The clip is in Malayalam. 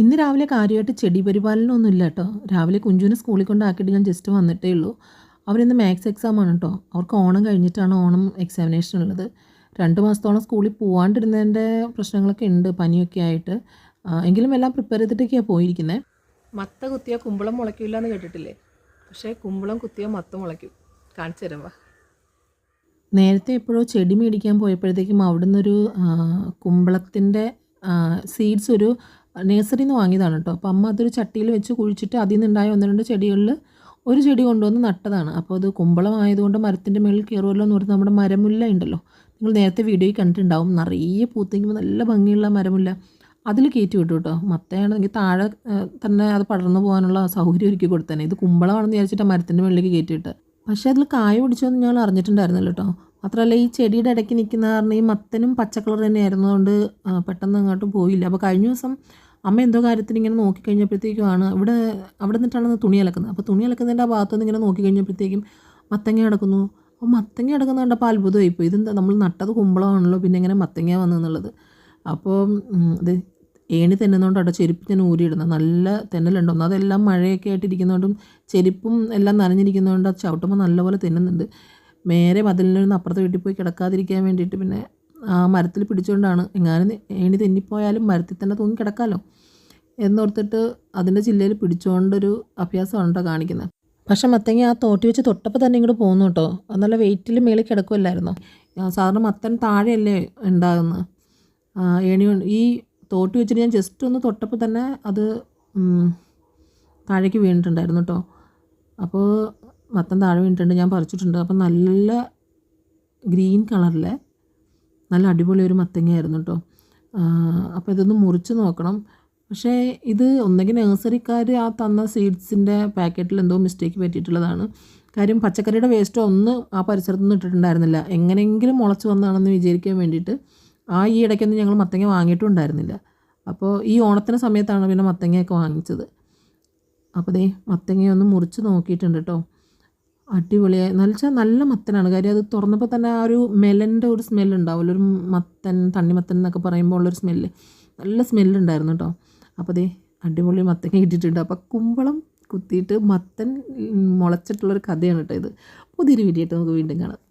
ഇന്ന് രാവിലെ കാര്യമായിട്ട് ചെടി പരിപാലനമൊന്നുമില്ല കേട്ടോ രാവിലെ കുഞ്ചുവിനെ സ്കൂളിൽ കൊണ്ടാക്കിയിട്ട് ഞാൻ ജസ്റ്റ് വന്നിട്ടേ ഉള്ളൂ. അവരിന്ന് മാത്സ് എക്സാം ആണ് കേട്ടോ അവർക്ക് ഓണം കഴിഞ്ഞിട്ടാണ് ഓണം എക്സാമിനേഷൻ ഉള്ളത്. രണ്ട് മാസത്തോളം സ്കൂളിൽ പോവാണ്ടിരുന്നതിന്റെ പ്രശ്നങ്ങളൊക്കെ ഉണ്ട് പനിയൊക്കെ ആയിട്ട്. എങ്കിലും എല്ലാം പ്രിപ്പയർ ചെയ്തിട്ടൊക്കെയാണ് പോയിരിക്കുന്നത് മത്ത കുത്തിയ കുമ്പളം മുളയ്ക്കില്ല എന്ന് കേട്ടിട്ടില്ലേ? പക്ഷേ കുമ്പളം കുത്തിയ മത്ത മുളയ്ക്കും. കാണിച്ചു തരാം വാ. നേരത്തെ എപ്പോഴോ ചെടി മേടിക്കാൻ പോയപ്പോഴത്തേക്കും അവിടുന്ന് ഒരു കുമ്പളത്തിന്റെ സീഡ്സ് ഒരു നഴ്സറിയിൽ നിന്ന് വാങ്ങിയതാണ് കേട്ടോ. അപ്പോൾ അമ്മ അതൊരു ചട്ടിയിൽ വെച്ച് കുഴിച്ചിട്ട് അതിൽ നിന്നുണ്ടായ ഒന്ന് രണ്ട് ചെടികളിൽ ഒരു ചെടി കൊണ്ടുവന്ന് നട്ടതാണ്. അപ്പോൾ അത് കുമ്പളം ആയതുകൊണ്ട് മരത്തിന്റെ മുകളിൽ കയറുമല്ലോ എന്ന് പറഞ്ഞ് നമ്മുടെ മരമുല്ല ഉണ്ടല്ലോ. നിങ്ങൾ നേരത്തെ വീഡിയോയിൽ കണ്ടിട്ടുണ്ടാവും. നിറയെ പൂത്തിക്കുമ്പോൾ നല്ല ഭംഗിയുള്ള മരമുല്ല. അതിൽ കയറ്റി വിട്ടു കേട്ടോ. മത്തയാണെങ്കിൽ താഴെ തന്നെ അത് പടർന്നു പോകാനുള്ള സൗകര്യം ഒരുക്കി കൊടുത്തേനെ ഇത് കുമ്പളമാണെന്ന് വിചാരിച്ചിട്ട് മരത്തിന്റെ മുകളിലേക്ക് കയറ്റിയിട്ട് പക്ഷേ അതിൽ കായ പിടിച്ചോന്ന് ഞങ്ങൾ അറിഞ്ഞിട്ടുണ്ടായിരുന്നല്ലോ കേട്ടോ. മാത്രമല്ല ഈ ചെടിയുടെ ഇടയ്ക്ക് നിൽക്കുന്ന കാരണം ഈ മത്തനും പച്ച കളർ തന്നെയായിരുന്നതുകൊണ്ട് ആ, പെട്ടെന്ന് അങ്ങോട്ട് പോയില്ല. അപ്പോൾ കഴിഞ്ഞ ദിവസം അമ്മ എന്തോ കാര്യത്തിന് ഇങ്ങനെ നോക്കിക്കഴിഞ്ഞപ്പോഴത്തേക്കുമാണ് ഇവിടെ അവിടെ നിന്നിട്ടാണ് തുണി അലക്കുന്നത്. അപ്പോൾ തുണി അലക്കുന്നതിന്റെ ആ ഭാഗത്തുനിന്ന് ഇങ്ങനെ നോക്കിക്കഴിഞ്ഞപ്പോഴത്തേക്കും മത്തങ്ങ കിടക്കുന്നു. അപ്പോൾ മത്തങ്ങ കിടക്കുന്ന കണ്ടപ്പോൾ അത്ഭുതമായിപ്പോയി. ഇതെന്താ നമ്മൾ നട്ടത് കുമ്പളമാണല്ലോ പിന്നെ ഇങ്ങനെ മത്തങ്ങ വന്നെന്നുള്ളത്. അപ്പോൾ അത് ഏണി ഏണി അവിടെ ചെരുപ്പ് ഞാൻ ഊരിയിടുന്നത് നല്ല തെന്നലുണ്ട്. അതെല്ലാം മഴയൊക്കെ ആയിട്ടിരിക്കുന്നതുകൊണ്ടും ചെരുപ്പും എല്ലാം നനഞ്ഞിരിക്കുന്നതുകൊണ്ട് അത് ചവിട്ടുമ്പോൾ നല്ലപോലെ തെന്നുന്നുണ്ട്. മേരെ മതിലിനൊന്ന് അപ്പുറത്തെ വീട്ടിൽ പോയി കിടക്കാതിരിക്കാൻ വേണ്ടിയിട്ട് പിന്നെ ആ മരത്തിൽ പിടിച്ചുകൊണ്ടാണ്. എങ്ങാനും ഏണി തെന്നിപ്പോയാലും മരത്തിൽ തന്നെ തൂങ്ങി കിടക്കാമല്ലോ എന്നോർത്തിട്ട് അതിന്റെ ചില്ലയിൽ പിടിച്ചുകൊണ്ടൊരു അഭ്യാസമാണ് കേട്ടോ കാണിക്കുന്നത്. പക്ഷെ മത്തങ്ങ ആ തോട്ടി വെച്ച് തൊട്ടപ്പോൾ തന്നെ ഇങ്ങോട്ട് പോകുന്നു കേട്ടോ. അത് നല്ല വെയിറ്റിൽ മേളിൽ കിടക്കുമല്ലായിരുന്നോ സാധാരണ മത്തൻ താഴെയല്ലേ ഉണ്ടാകുന്നത്. ഏണി ഈ തോട്ടി വെച്ചിട്ട് ഞാൻ ജസ്റ്റ് ഒന്ന് തൊട്ടപ്പോൾ തന്നെ അത് താഴേക്ക് വീണിട്ടുണ്ടായിരുന്നു കേട്ടോ. അപ്പോൾ മത്തൻ താഴെ വീണിട്ടുണ്ട് ഞാൻ പറിച്ചിട്ടുണ്ട്. അപ്പോൾ നല്ല ഗ്രീൻ കളറിലെ നല്ല അടിപൊളി ഒരു മത്തങ്ങയായിരുന്നു കേട്ടോ അപ്പോൾ ഇതൊന്ന് മുറിച്ച് നോക്കണം. പക്ഷേ ഇത് ഒന്നെങ്കിൽ നഴ്സറിക്കാർ ആ തന്ന സീഡ്സിന്റെ പാക്കറ്റിൽ എന്തോ മിസ്റ്റേക്ക് പറ്റിയിട്ടുള്ളതാണ്. കാര്യം പച്ചക്കറിയുടെ വേസ്റ്റ് ഒന്ന് ആ പരിസരത്ത് നിന്ന് ഇട്ടിട്ടുണ്ടായിരുന്നില്ല. എങ്ങനെയെങ്കിലും മുളച്ച് വന്നതാണെന്ന് വിചാരിക്കാൻ വേണ്ടിയിട്ട് ആ ഈ ഇടയ്ക്കൊന്നും ഞങ്ങൾ മത്തങ്ങ വാങ്ങിയിട്ടുണ്ടായിരുന്നില്ല. അപ്പോൾ ഈ ഓണത്തിന് സമയത്താണ് പിന്നെ മത്തങ്ങയൊക്കെ വാങ്ങിച്ചത്. അപ്പോൾ ദേ മത്തങ്ങയൊന്ന് മുറിച്ച് നോക്കിയിട്ടുണ്ട് കേട്ടോ അടിപൊളിയായി. എന്ന് വെച്ചാൽ നല്ല മത്തനാണ്. കാര്യം അത് തുറന്നപ്പോൾ തന്നെ ആ ഒരു മെലന്റെ ഒരു സ്മെല്ല് ഉണ്ടാവുമല്ലോ. ഒരു മത്തൻ തണ്ണിമത്തൻ എന്നൊക്കെ പറയുമ്പോൾ ഉള്ളൊരു സ്മെല്ല്. നല്ല സ്മെല്ലുണ്ടായിരുന്നു കേട്ടോ അപ്പോൾ അതേ അടിപൊളി മത്തൻ കിട്ടിയിട്ടുണ്ട്. അപ്പോൾ കുമ്പളം കുത്തിയിട്ട് മത്തൻ മുളച്ചിട്ടുള്ളൊരു കഥയാണ് കേട്ടോ ഇത്. പുതിയൊരു വീഡിയോ ആയിട്ട് നമുക്ക് വീണ്ടും കാണാം.